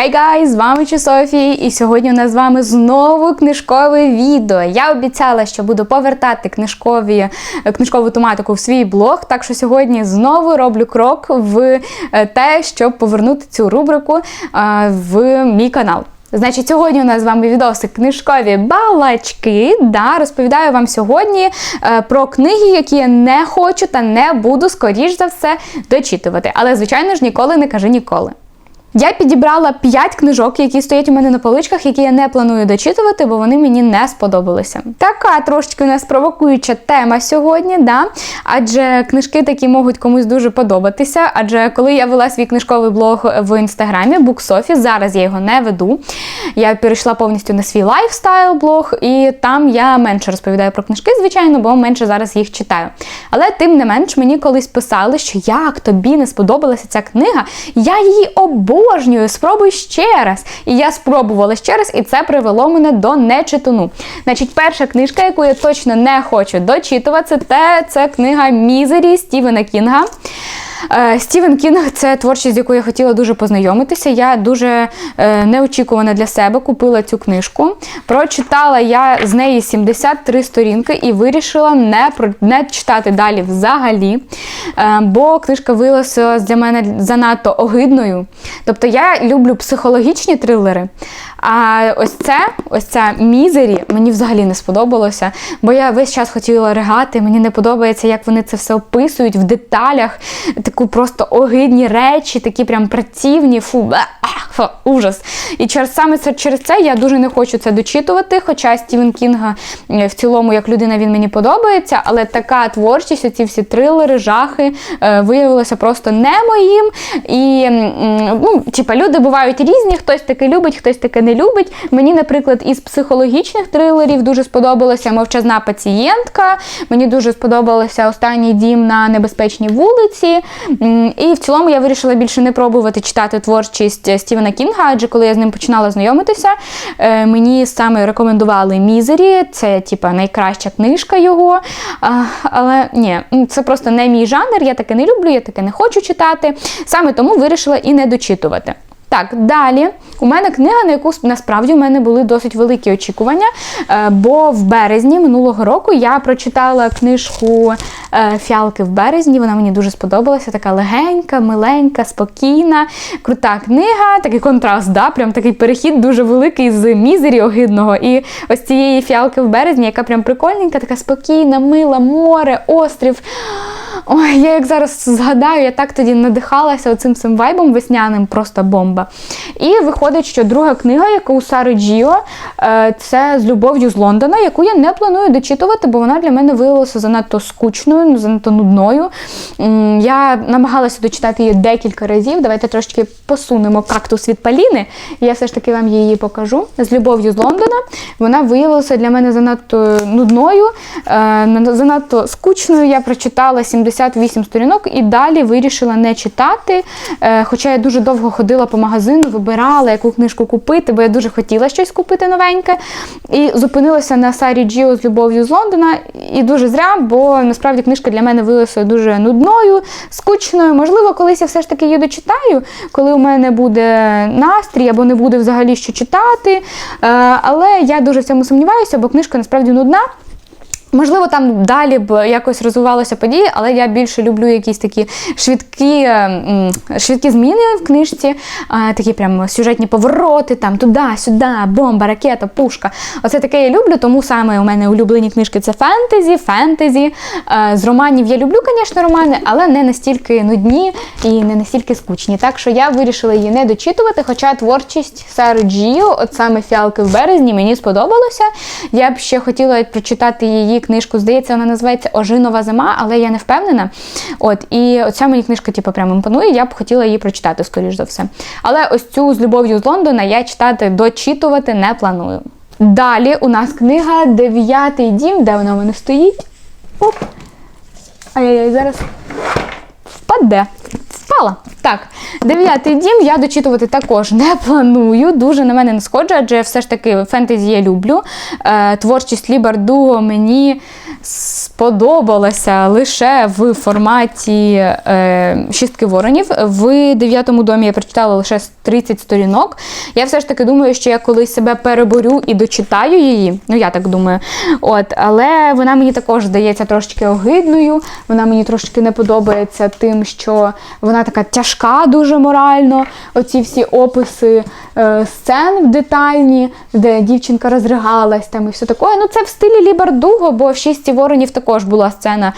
Хай гай, з вами чи Софії, і сьогодні у нас з вами знову книжкове відео. Я обіцяла, що буду повертати книжкові, книжкову тематику в свій блог. Так що сьогодні знову роблю крок в е, те, щоб повернути цю рубрику е, в мій канал. Значить, сьогодні у нас з вами відосик книжкові балачки. Да, розповідаю вам сьогодні е, про книги, які я не хочу та не буду, скоріш за все, дочитувати. Але, звичайно ж, ніколи не кажи ніколи. Я підібрала 5 книжок, які стоять у мене на поличках, які я не планую дочитувати, бо вони мені не сподобалися. Така трошки у нас провокуюча тема сьогодні, да? адже книжки такі можуть комусь дуже подобатися. Адже коли я вела свій книжковий блог в інстаграмі Буксофі, зараз я його не веду. Я перейшла повністю на свій лайфстайл блог, і там я менше розповідаю про книжки, звичайно, бо менше зараз їх читаю. Але тим не менш мені колись писали, що як тобі не сподобалася ця книга, я її обожнюю обожнюю, спробуй ще раз. І я спробувала ще раз, і це привело мене до нечитуну. Значить, перша книжка, яку я точно не хочу дочитувати, це, це книга Мізері Стівена Кінга. Е, Стівен Кінг це творчість, з якою я хотіла дуже познайомитися. Я дуже е, неочікувано для себе купила цю книжку. Прочитала я з неї 73 сторінки і вирішила не не читати далі взагалі. Е, бо книжка виявилася для мене занадто огидною. Тобто я люблю психологічні трилери. А ось це, ось ця мізері, мені взагалі не сподобалося, бо я весь час хотіла ригати. Мені не подобається, як вони це все описують в деталях, таку просто огидні речі, такі прям працівні, фу, фу ужас. І через саме це через це я дуже не хочу це дочитувати. Хоча Стівен Кінга в цілому, як людина, він мені подобається, але така творчість, оці всі трилери, жахи е, виявилося просто не моїм. І ну, типа, люди бувають різні, хтось таке любить, хтось таке не любить. Мені, наприклад, із психологічних трилерів дуже сподобалася мовчазна пацієнтка. Мені дуже сподобалося останній дім на небезпечній вулиці. І в цілому я вирішила більше не пробувати читати творчість Стівена Кінга, адже коли я з ним починала знайомитися, е, мені саме рекомендували Мізері, це типа найкраща книжка його. Але ні, це просто не мій жанр, я таке не люблю, я таке не хочу читати. Саме тому вирішила і не дочитувати. Так, далі у мене книга, на яку насправді у мене були досить великі очікування. Е, бо в березні минулого року я прочитала книжку е, Фіалки в березні. Вона мені дуже сподобалася. Така легенька, миленька, спокійна, крута книга, такий контраст, да? прям такий перехід дуже великий з мізері огидного. І ось цієї фіалки в березні, яка прям прикольненька, така спокійна, мила, море, острів. Ой, я як зараз згадаю, я так тоді надихалася оцим цим вайбом весняним, просто бомба. І виходить, що друга книга, яка у Сари Джіо, е, це з любов'ю з Лондона, яку я не планую дочитувати, бо вона для мене виявилася занадто скучною, занадто нудною. Я намагалася дочитати її декілька разів. Давайте трошки посунемо кактус від Паліни. Я все ж таки вам її покажу. З любов'ю з Лондона. Вона виявилася для мене занадто нудною, е, занадто скучною. Я прочитала 78 сторінок і далі вирішила не читати. Е, хоча я дуже довго ходила по магазину, вибирала, яку книжку купити, бо я дуже хотіла щось купити новеньке. І зупинилася на Сарі Джіо з любов'ю з Лондона. І дуже зря, бо насправді книжка для мене виявилася дуже нудною, скучною. Можливо, колись я все ж таки її дочитаю, коли у мене буде настрій або не буде взагалі що читати. Е, але я дуже в цьому сумніваюся, бо книжка насправді нудна. Можливо, там далі б якось розвивалися події, але я більше люблю якісь такі швидкі швидкі зміни в книжці, такі прям сюжетні повороти, там туди, сюди, бомба, ракета, пушка. Оце таке я люблю, тому саме у мене улюблені книжки це фентезі, фентезі. З романів я люблю, звісно, романи, але не настільки нудні і не настільки скучні. Так що я вирішила її не дочитувати, хоча творчість Сари Джіо, от саме фіалки в березні, мені сподобалося. Я б ще хотіла прочитати її книжку. Здається, вона називається Ожинова зима, але я не впевнена. От, І оця мені книжка типу, прямо імпонує, я б хотіла її прочитати, скоріш за все. Але ось цю з любов'ю з Лондона я читати, дочитувати не планую. Далі у нас книга Дев'ятий дім, де вона у мене стоїть. Оп. Ай-яй-яй, зараз впаде. Впала. Так, дев'ятий дім я дочитувати також не планую. Дуже на мене не сходжу, адже все ж таки фентезі я люблю. Е, Творчість Лібардуго мені сподобалася лише в форматі е, шістки воронів. В дев'ятому домі я прочитала лише 30 сторінок. Я все ж таки думаю, що я колись себе переборю і дочитаю її. Ну, я так думаю. От, але вона мені також здається трошечки огидною. Вона мені трошки не подобається тим, що вона така тяжка дуже морально. Оці всі описи е, сцен детальні, де дівчинка розригалась там і все таке. Ну, це в стилі Лі Бардуго, бо в шісті воронів також була сцена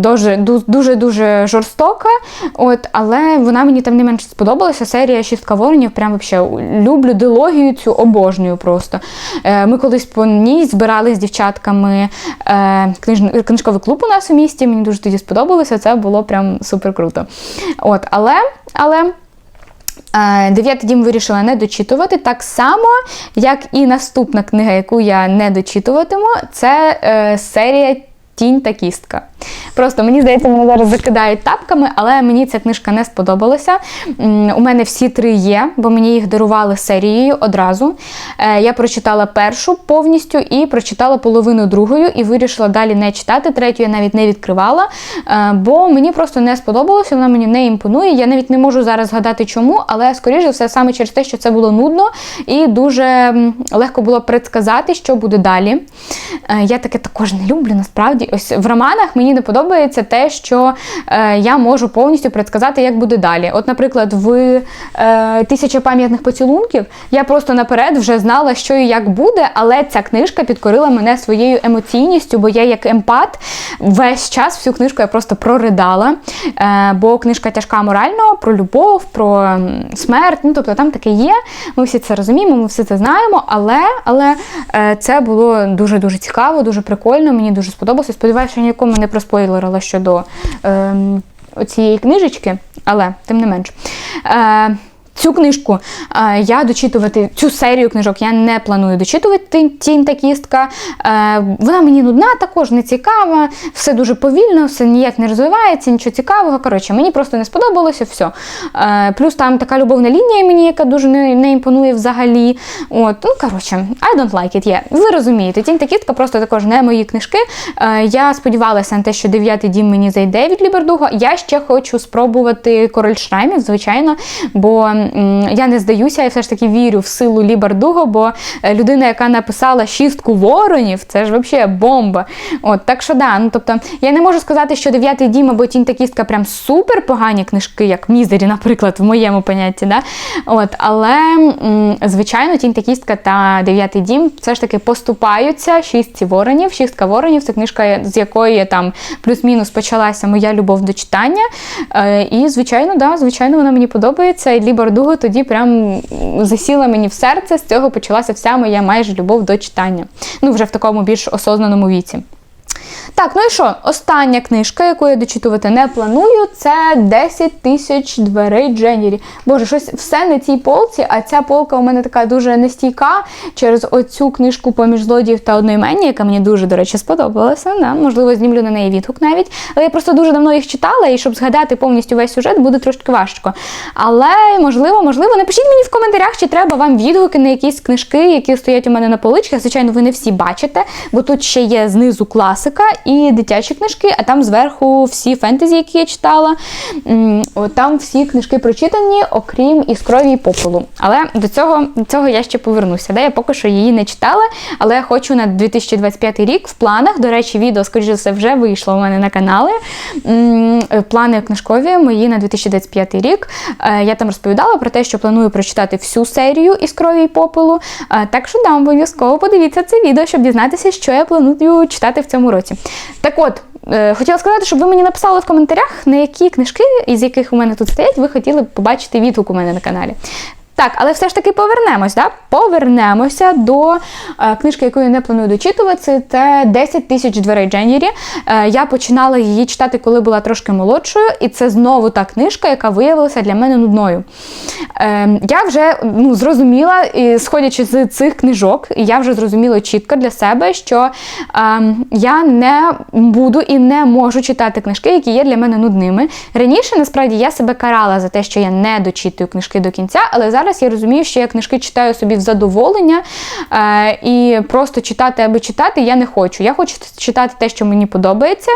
дуже дуже дуже жорстока. От, але вона мені тим не менше сподобалася. Серія Шістка воронів. Прям вообще люблю дилогію цю обожнюю просто. Е, ми колись по ній збирали з дівчатками е, книж, книжковий клуб у нас у місті. Мені дуже тоді сподобалося. Це було прям супер круто. От, але, але. Е, Дев'ятий дім вирішила не дочитувати так само, як і наступна книга, яку я не дочитуватиму, це е, серія Тінь та кістка. Просто мені здається, мене зараз закидають тапками, але мені ця книжка не сподобалася. У мене всі три є, бо мені їх дарували серією одразу. Е, я прочитала першу повністю і прочитала половину другою, і вирішила далі не читати. Третю я навіть не відкривала, е, бо мені просто не сподобалося, вона мені не імпонує. Я навіть не можу зараз згадати чому, але скоріше все саме через те, що це було нудно і дуже легко було предсказати, що буде далі. Е, я таке також не люблю, насправді. Ось в романах мені не подобається те, що е, я можу повністю предсказати, як буде далі. От, наприклад, в е, тисяча пам'ятних поцілунків я просто наперед вже знала, що і як буде, але ця книжка підкорила мене своєю емоційністю, бо я як емпат весь час всю книжку я просто проридала. Е, бо книжка тяжка морально про любов, про смерть. Ну, тобто там таке є. Ми всі це розуміємо, ми все це знаємо, але але е, це було дуже-дуже цікаво, дуже прикольно, мені дуже сподобалося. Сподіваюся, що нікому не проспойлерила щодо е, цієї книжечки, але тим не менш. Е, Цю книжку е, я дочитувати, цю серію книжок я не планую дочитувати тінь та кістка. Е, вона мені нудна, також не цікава, все дуже повільно, все ніяк не розвивається, нічого цікавого. Коротше, мені просто не сподобалося все. Плюс там така любовна лінія мені, яка дуже не, не імпонує взагалі. От, ну, коротше, I don't like it, yeah. Ви розумієте, тінь та кістка просто також не мої книжки. Е, я сподівалася на те, що дев'ятий дім мені зайде від Лібердуга. Я ще хочу спробувати король шраймів, звичайно, бо я не здаюся, я все ж таки вірю в силу Лі Бардуго, бо е, людина, яка написала шістку воронів, це ж взагалі бомба. От, Так що да, ну тобто я не можу сказати, що дев'ятий дім або тінь та прям супер погані книжки, як Мізері, наприклад, в моєму понятті. Да? От, Але, звичайно, тінь та кістка та дев'ятий дім все ж таки поступаються шістці воронів. Шістка воронів це книжка, з якої там плюс-мінус почалася моя любов до читання. Е, і, звичайно, да, звичайно, вона мені подобається. Лі Бардуго тоді прям засіла мені в серце. З цього почалася вся моя майже любов до читання. Ну, вже в такому більш осознаному віці. Так, ну і що? Остання книжка, яку я дочитувати не планую, це 10 тисяч дверей Дженірі. Боже, щось все на цій полці, а ця полка у мене така дуже нестійка через оцю книжку поміж злодіїв та одноіменні, яка мені дуже, до речі, сподобалася. Да? Можливо, знімлю на неї відгук навіть. Але я просто дуже давно їх читала, і щоб згадати повністю весь сюжет, буде трошки важко. Але, можливо, можливо, напишіть мені в коментарях, чи треба вам відгуки на якісь книжки, які стоять у мене на поличках. Звичайно, ви не всі бачите, бо тут ще є знизу класика і дитячі книжки, а там зверху всі фентезі, які я читала. Там всі книжки прочитані, окрім іскрові і попелу. Але до цього до цього я ще повернуся. Де Я поки що її не читала, але я хочу на 2025 рік в планах. До речі, відео, скоріш за все, вже вийшло у мене на каналі. Плани книжкові мої на 2025 рік. Е, я там розповідала про те, що планую прочитати всю серію іскрові і попелу. Е, так що да, обов'язково подивіться це відео, щоб дізнатися, що я планую читати в цьому році. Так от, е, хотіла сказати, щоб ви мені написали в коментарях, на які книжки, із яких у мене тут стоять, ви хотіли б побачити відгук у мене на каналі. Так, але все ж таки повернемось. Да? Повернемося до е, книжки, яку я не планую дочитувати. Це 10 тисяч дверей Дженірі. Е, я починала її читати, коли була трошки молодшою, і це знову та книжка, яка виявилася для мене нудною. Е, я вже ну, зрозуміла, і сходячи з цих книжок, я вже зрозуміла чітко для себе, що я не буду і не можу читати книжки, які є для мене нудними. Раніше, насправді, я себе карала за те, що я не дочитую книжки до кінця, але зараз зараз я розумію, що я книжки читаю собі в задоволення е, і просто читати аби читати я не хочу. Я хочу читати те, що мені подобається.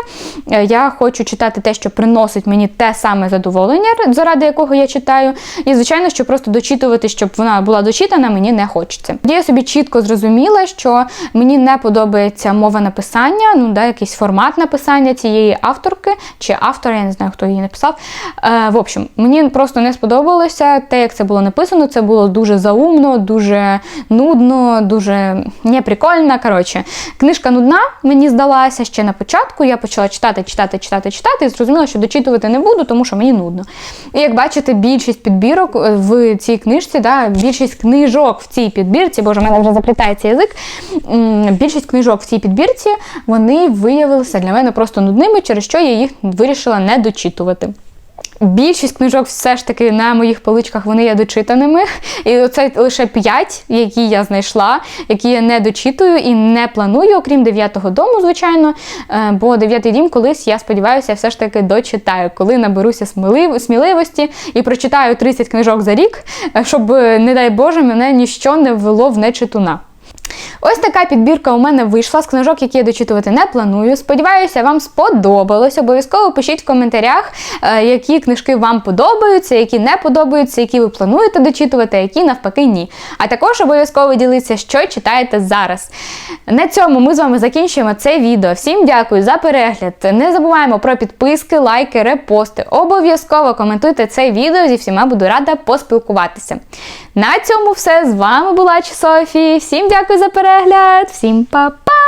Е, Я хочу читати те, що приносить мені те саме задоволення, заради якого я читаю. І, звичайно, що просто дочитувати, щоб вона була дочитана, мені не хочеться. Я собі чітко зрозуміла, що мені не подобається мова написання, ну да, якийсь формат написання цієї авторки чи автора, я не знаю, хто її написав. Е, в общем, мені просто не сподобалося те, як це було написано. Це було дуже заумно, дуже нудно, дуже неприкольно. Коротше, книжка нудна, мені здалася ще на початку. Я почала читати, читати, читати, читати, і зрозуміла, що дочитувати не буду, тому що мені нудно. І як бачите, більшість підбірок е, в цій книжці, да, більшість книжок в цій підбірці, боже, в мене вже заплітається язик. Більшість книжок в цій підбірці вони виявилися для мене просто нудними, через що я їх вирішила не дочитувати. Більшість книжок все ж таки на моїх поличках вони є дочитаними. І це лише п'ять, які я знайшла, які я не дочитую і не планую, окрім дев'ятого дому, звичайно. Е, Бо дев'ятий дім колись, я сподіваюся, все ж таки дочитаю, коли наберуся смілив- сміливості і прочитаю 30 книжок за рік, е, щоб, е, не дай Боже, мене ніщо не ввело в нечитуна. Ось така підбірка у мене вийшла з книжок, які я дочитувати не планую. Сподіваюся, вам сподобалось. Обов'язково пишіть в коментарях, е, які книжки вам подобаються, які не подобаються, які ви плануєте дочитувати, а які навпаки ні. А також обов'язково діліться, що читаєте зараз. На цьому ми з вами закінчуємо це відео. Всім дякую за перегляд. Не забуваємо про підписки, лайки, репости. Обов'язково коментуйте це відео. Зі всіма буду рада поспілкуватися. На цьому все. З вами була Чи Софі. Всім дякую за перегляд. Всім па-па!